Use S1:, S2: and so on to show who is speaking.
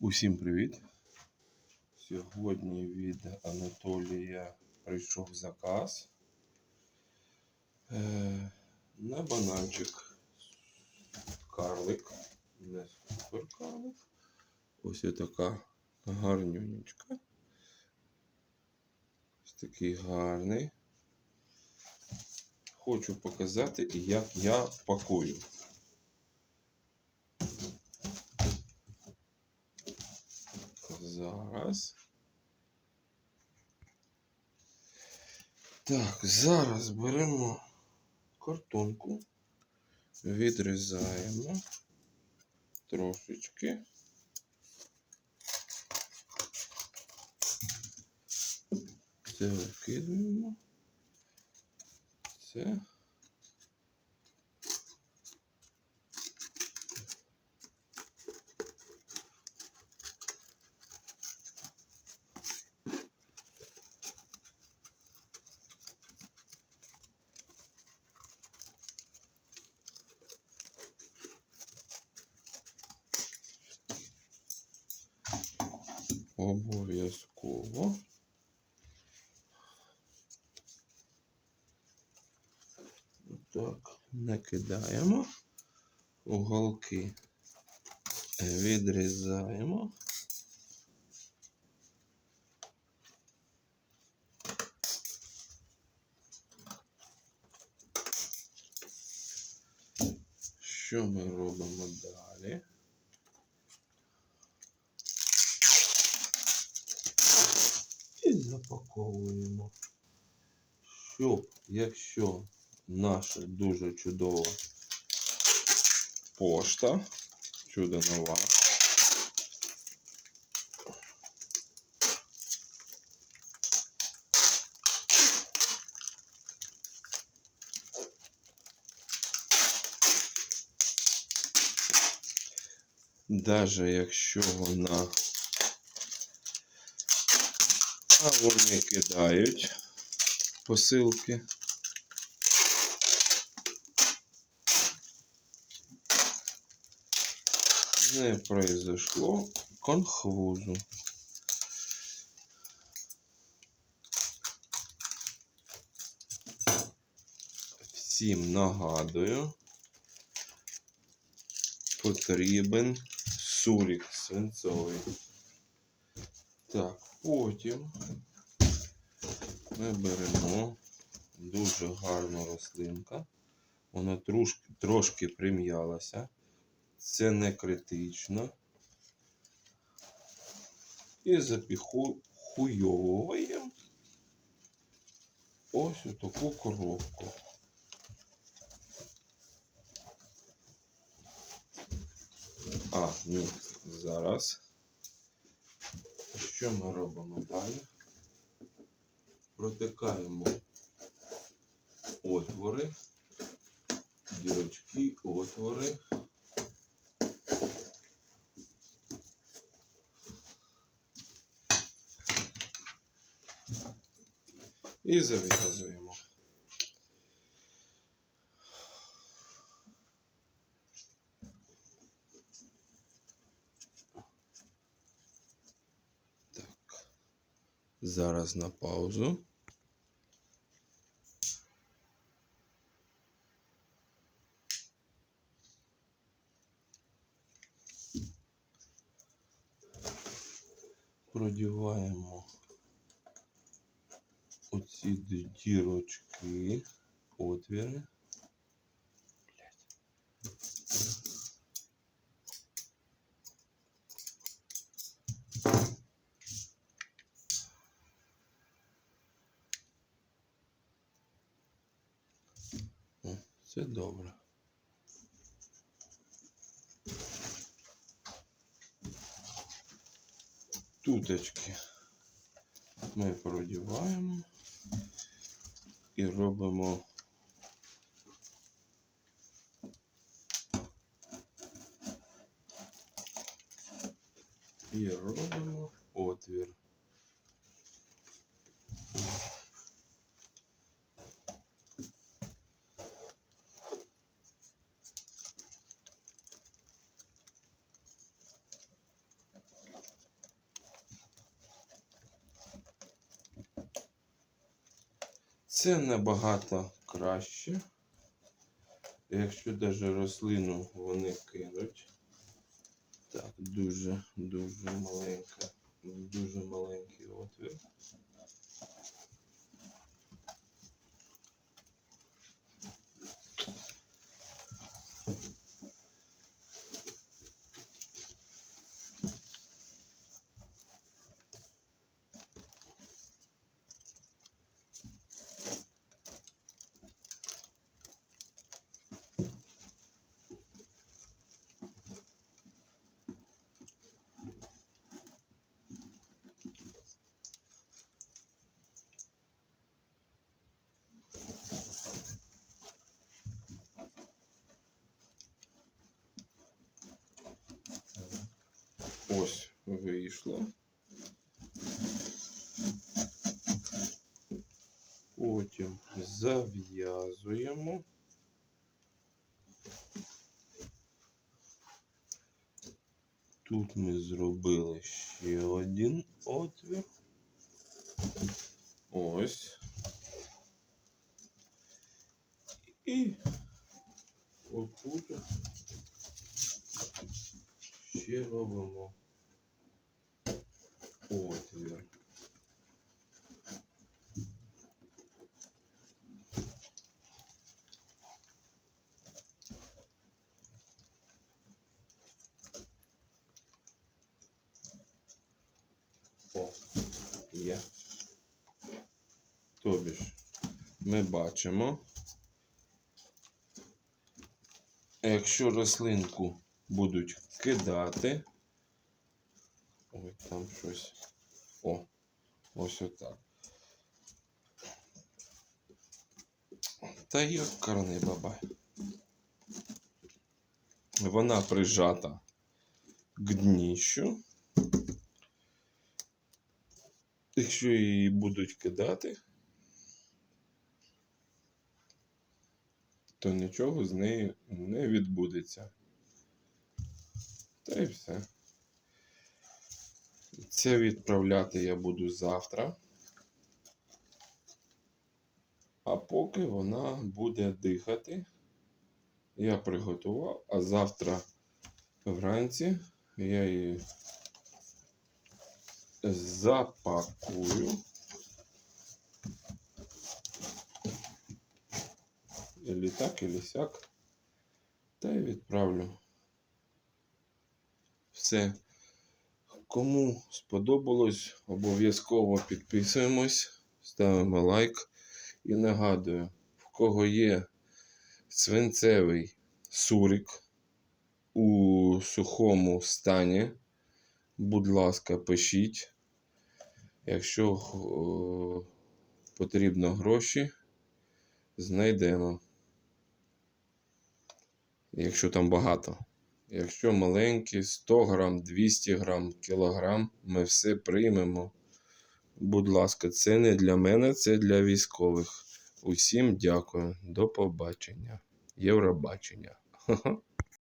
S1: Усім привіт! Сьогодні від Анатолія прийшов заказ е, на бананчик карлик. Не супер карлик. Ось така гарнюнечка. Ось такий гарний. Хочу показати, як я пакую. Зараз. Так, зараз беремо картонку, відрізаємо трошечки. Це викидуємо. Це. Обов'язково. Так, накидаємо. Уголки відрізаємо. Що ми робимо далі? І запаковуємо. Щоб, якщо наша дуже чудова пошта, чудо нова. Даже якщо вона а вони кидають посилки. Не произошло конхвузу. Всім нагадую, потрібен сурік свинцовий. Так, потім ми беремо дуже гарна рослинка. Вона трошки, трошки прим'ялася. Це не критично. І запіхуйовуємо ось у таку коробку. А, ні, зараз. Що ми робимо далі? Протикаємо отвори, дірочки, отвори. І зав'язуємо. Так. Зараз на паузу. Продіваємо оці дірочки, отвіри. О, Це добре. Туточки ми продіваємо і робимо і робимо отвір. Це набагато краще. Якщо навіть рослину вони кинуть. Так, дуже, дуже маленька, дуже маленький отвір. Ось вийшло. Потім зав'язуємо. Тут ми зробили ще один отвір. Ось. І отут ще робимо отвір. О, є. Тобі ж ми бачимо, якщо рослинку будуть кидати, ой, там щось. О, ось отак. Та як карни баба. Вона прижата к дніщу. Якщо її будуть кидати, то нічого з нею не відбудеться. Та й все. Це відправляти я буду завтра. А поки вона буде дихати, я приготував, а завтра вранці я її запакую. Или так, или сяк. Та й відправлю. Все. Кому сподобалось, обов'язково підписуємось, ставимо лайк і нагадую, в кого є свинцевий сурик у сухому стані, будь ласка, пишіть. Якщо о, потрібно гроші, знайдемо. Якщо там багато. Якщо маленькі, 100 грам, 200 грам, кілограм, ми все приймемо. Будь ласка, це не для мене, це для військових. Усім дякую. До побачення. Євробачення.